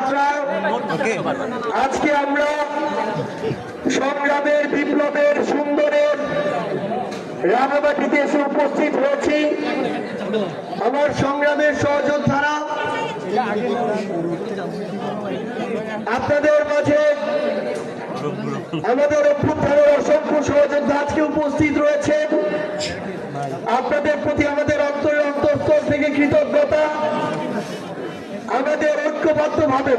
যাত্রা আজকে আমরা সংগ্রামের বিপ্লবের সুন্দরের রাঙামাটিতে এসে উপস্থিত হয়েছি। আমার সংগ্রামের সহযোদ্ধারা আপনাদের মাঝে আমাদের অভ্যুত্থানের অসংখ্য সহযোদ্ধা আজকে উপস্থিত রয়েছে আপনাদের প্রতি আমাদের অন্তরের অন্তঃস্থল থেকে কৃতজ্ঞতা। আমাদের ঐক্যবদ্ধভাবে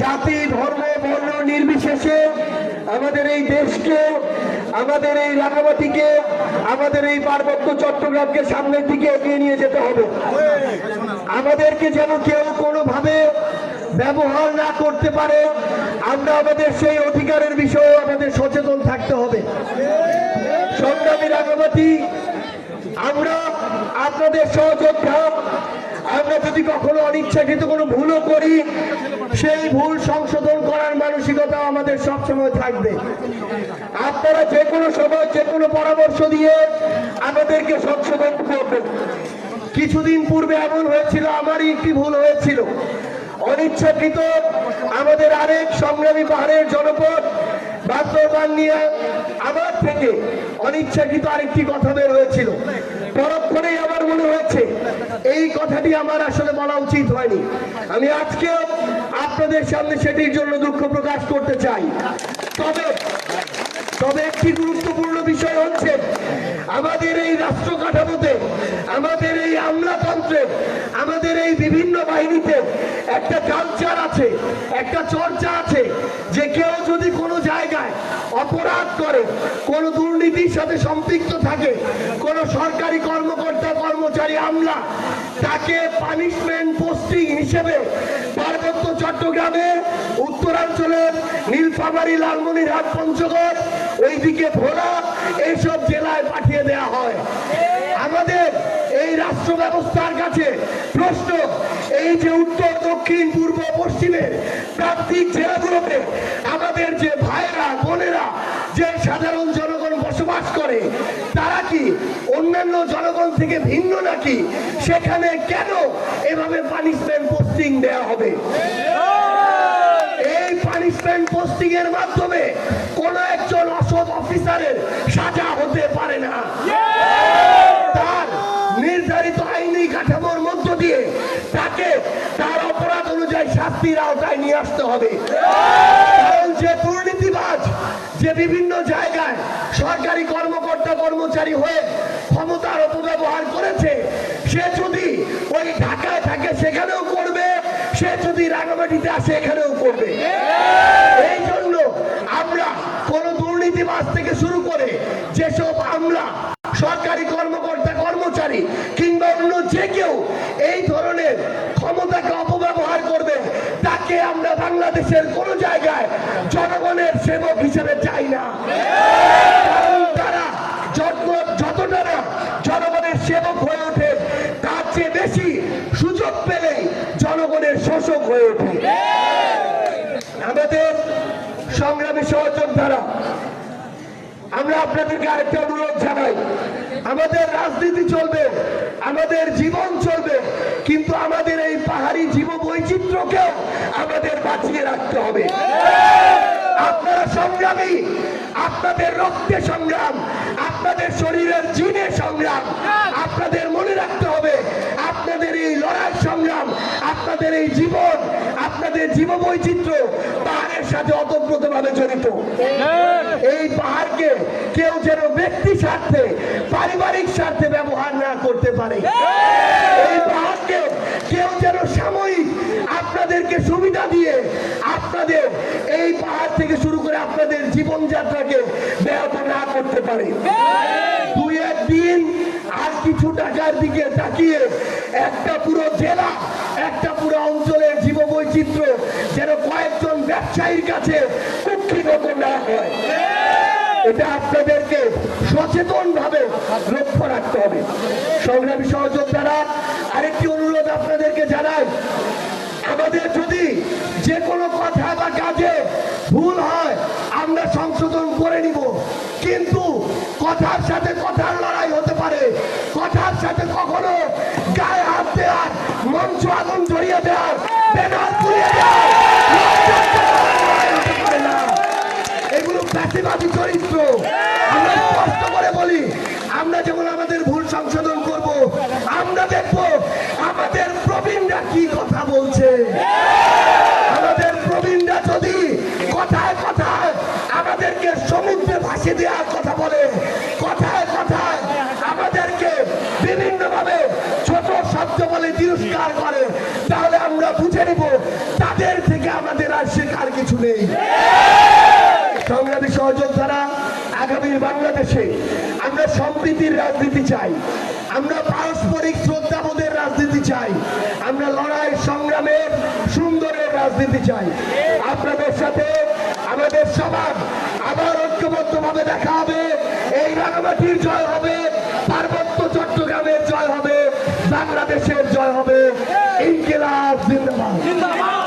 জাতি, ধর্ম, বর্ণ নির্বিশেষে আমাদের এই দেশকে, আমাদের এই রাঙামাটিকে, আমাদের এই পার্বত্য চট্টগ্রামকে সামনের দিকে এগিয়ে নিয়ে যেতে হবে। আমাদেরকে যেন কেউ কোনোভাবে ব্যবহার না করতে পারে, আমরা আমাদের সেই অধিকারের বিষয়ে আমাদের সচেতন থাকতে হবে। সংগ্রামী রাঙামাটি, আমরা আপনাদের সহযোদ্ধা আমরা যদি কখনো অনিচ্ছাকৃত কোনো ভুলও করি, সেই ভুল সংশোধন করার মানসিকতা আমাদের সবসময় থাকবে। আপনারা যে কোনো সময়, যে কোনো পরামর্শ দিয়ে আমাদেরকে সংশোধন করবেন। কিছুদিন পূর্বে এমন হয়েছিল, আমারই একটি ভুল হয়েছিল। অনিচ্ছাকৃত আমাদের আরেক সংগ্রামী পাহাড়ের জনপদ বাস্তবায়ন নিয়ে আমার থেকে অনিচ্ছাকৃত আরেকটি কথা বের হয়েছিল। পরক্ষণেই আমার মনে হয়েছে, এই কথাটি আমার আসলে বলা উচিত হয়নি। আমি আজকেও আপনাদের সামনে সেটির জন্য দুঃখ প্রকাশ করতে চাই। তবে তবে একটি গুরুত্বপূর্ণ বিষয় হচ্ছে, আমাদের এই রাষ্ট্র কাঠামোতে, আমাদের এই আমলাতন্ত্রে, আমাদের এই বিভিন্ন বাহিনীতে একটা কালচার আছে, একটা চর্চা আছে, যে কেউ যদি কোনো অপরাধ করে, কোনো দুর্নীতির সাথে সম্পৃক্ত থাকে, কোনো সরকারি কর্মকর্তা, কর্মচারী, আমলা, তাকে পানিশমেন্ট পোস্টিং হিসেবে পার্বত্য চট্টগ্রামে, উত্তরাঞ্চলের নীলফামারী, লালমনিরহাট, পঞ্চগড়, ওইদিকে ভোলা, এইসব জেলায় পাঠিয়ে দেওয়া হয়। আমাদের এই রাষ্ট্র ব্যবস্থার কাছে প্রশ্ন, এই যে উত্তর, দক্ষিণ, পূর্ব, পশ্চিমে প্রান্তিক জেলাগুলোতে আমাদের যে ভাইরা বোনেরা, যে সাধারণ জনগণ বসবাস করে, তারা কি অন্যান্য জনগণ থেকে ভিন্ন নাকি? সেখানে কেন এভাবে পানিশমেন্ট পোস্টিং দেয়া হবে? এই পানিশমেন্ট পোস্টিং এর মাধ্যমে কোন একজন অসৎ অফিসারের শাস্তির আওতায় নিয়ে আসতে হবে। কারণ যে দুর্নীতিবাজ যে বিভিন্ন জায়গায় সরকারি কর্মকর্তা কর্মচারী হয়ে ক্ষমতার অপব্যবহার করেছে সে যদি ওই ঢাকায় থাকে সেখানেও করবে সে যদি রাঙামাটিতে আসে এখানেও করবে। এই জন্য আমরা কোন দুর্নীতিবাজ থেকে শুরু করে যেসব বাংলাদেশের কোন জায়গায় জনগণের সেবক হিসেবে চাই না। তারা যত- যতটা জনগণের সেবক হয়ে ওঠে তার চেয়ে বেশি সুযোগ পেলেই জনগণের শোষক হয়ে ওঠে আমাদের সংগ্রামী সহযোদ্ধারা আমরা আপনাদেরকে আরেকটা অনুরোধ জানাই। আমাদের রাজনীতি চলবে, আমাদের জীবন চলবে, কিন্তু আমাদের এই পাহাড়ি জীব বৈচিত্র্যকেও আমাদের বাঁচিয়ে রাখতে হবে। আপনারা সংগ্রামী, আপনাদের রক্তে সংগ্রাম, আপনাদের শরীরের জিনে সংগ্রাম, আপনাদের মনে রাখতে হবে, আপনাদের এই লড়াই সংগ্রাম, আপনাদের এই জীবন, আপনাদের জীব বৈচিত্র্য সাথে অতপ্রতভাবে জড়িত। এই পাহাড়কে কেউ যেন ব্যক্তি স্বার্থে পারিবারিক স্বার্থে ব্যবহার না করতে পারে। এই পাহাড়কে কেউ যেন সাময়িক আপনাদেরকে সুবিধা দিয়ে আপনাদের এই পাহাড় থেকে শুরু করে আপনাদের জীবনযাত্রাকে ব্যাহত না করতে পারে। দুই একদিন আর কিছু টাকার দিকে তাকিয়ে একটা পুরো জেলা একটা পুরো অঞ্চলের জীব বৈচিত্র্য যেন কয়েকজন ব্যবসায়ীর কাছে এটা আপনাদেরকে সচেতন ভাবে লক্ষ্য রাখতে হবে। সংগ্রামী সহযোদ্ধারা, আরেকটি অনুরোধ আপনাদেরকে জানাই। আমাদের যদি যে কোনো কথা বা কাজে ভুল হয়, আমরা সংশোধন করে নিব। কিন্তু কথার সাথে কথার লড়াই হতে পারে। কথার সাথে কখনো গায়ে হাত দেওয়ার, মঞ্চ আগুন জড়িয়ে দেওয়ার কথায় কথায় আমাদেরকে সমুদ্রে ভাসে দেওয়ার কথা বলে, কথায় কথায় আমাদেরকে বিভিন্ন ভাবে ছোট শব্দ বলে তিরস্কার করে। তাহলে আমরা বুঝে নিব তাদের থেকে আমাদের আর শেখার কিছু নেই। সংগ্রামী সহযোদ্ধারা আগামীর বাংলাদেশে আমরা সম্প্রীতির রাজনীতি চাই। আমরা পারস্পরিক শ্রদ্ধাবোধের রাজনীতি চাই। আমরা লড়াই সংগ্রামের সুন্দরের রাজনীতি চাই। আপনাদের ঐক্যবদ্ধভাবে দেখা হবে। এই রাঙামাটির জয় হবে। পার্বত্য চট্টগ্রামের জয় হবে। বাংলাদেশের জয় হবে। ইনকিলাব জিন্দাবাদ।